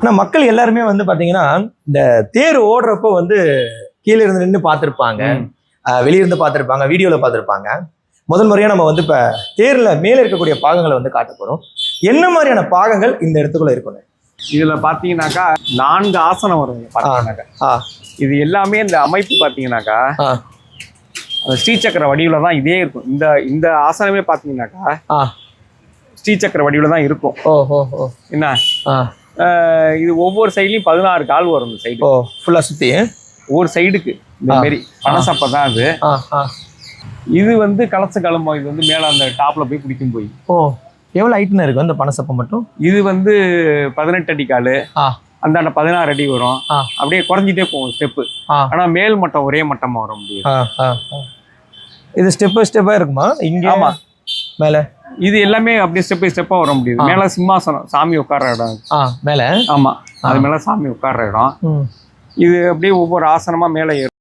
ஆனா மக்கள் எல்லாருமே வந்து பாத்தீங்கன்னா இந்த தேர் ஓடுறப்போ வந்து கீழே இருந்து நின்று பார்த்துருப்பாங்க வெளிய இருந்து பார்த்துருப்பாங்க வீடியோல பார்த்துருப்பாங்க முதல் முறையா நம்ம வந்து இப்ப தேர்ல மேல இருக்கக்கூடிய பாகங்களை வந்து காட்ட போறோம். என்ன மாதிரியான பாகங்கள் இந்த இடத்துக்குள்ள இருக்கணும் இதுல பாத்தீங்கன்னாக்கா நான்கு ஆசனம் வரும் ஆ இது எல்லாமே இந்த அமைப்பு அந்த ஸ்ரீசக்கர வடிவில் தான் இதே இருக்கும். இந்த இந்த ஆசனமே பாத்தீங்கன்னாக்கா ஆ. ஸ்ரீசக்கர வடிவில் தான் இருக்கும். ஓ ஓ. ஓ என்ன இது ஒவ்வொரு சைட்லயும் பதினாறு கால் வரும் இந்த சைடு. ஓ ஃபுல்லா சுத்தி ஒவ்வொரு சைடுக்கு இந்த. மாரி. பனசப்பை தான் அது. இது வந்து கலச கிளம்பம் இது வந்து மேல அந்த டாப்ல போய் பிடிக்கும் போய். ஓ எவ்வளவு ஹைட்னு இருக்கும் இந்த பனசப்பம் மட்டும்? இது வந்து பதினெட்டு அடி காலு. ஆ. அந்தாண்ட பதினாறு அடி வரும். அப்படியே குறைஞ்சிட்டே போகும் ஸ்டெப்பு ஆ. ஆனா மேல் மட்டம் ஒரே மட்டமா வர முடியும். இது ஸ்டெப்பா இருக்குமா? இங்க ஆமா. மேல? இது எல்லாமே அப்படியே ஸ்டெப் பை ஸ்டெப்பா வர முடியுது. மேல சிம்மாசனம் சாமி உட்கார்ற இடம் மேல? ஆமா. அது மேல சாமி உட்கார்ற இடம். இது அப்படியே ஒவ்வொரு ஆசனமா மேல ஏறும்.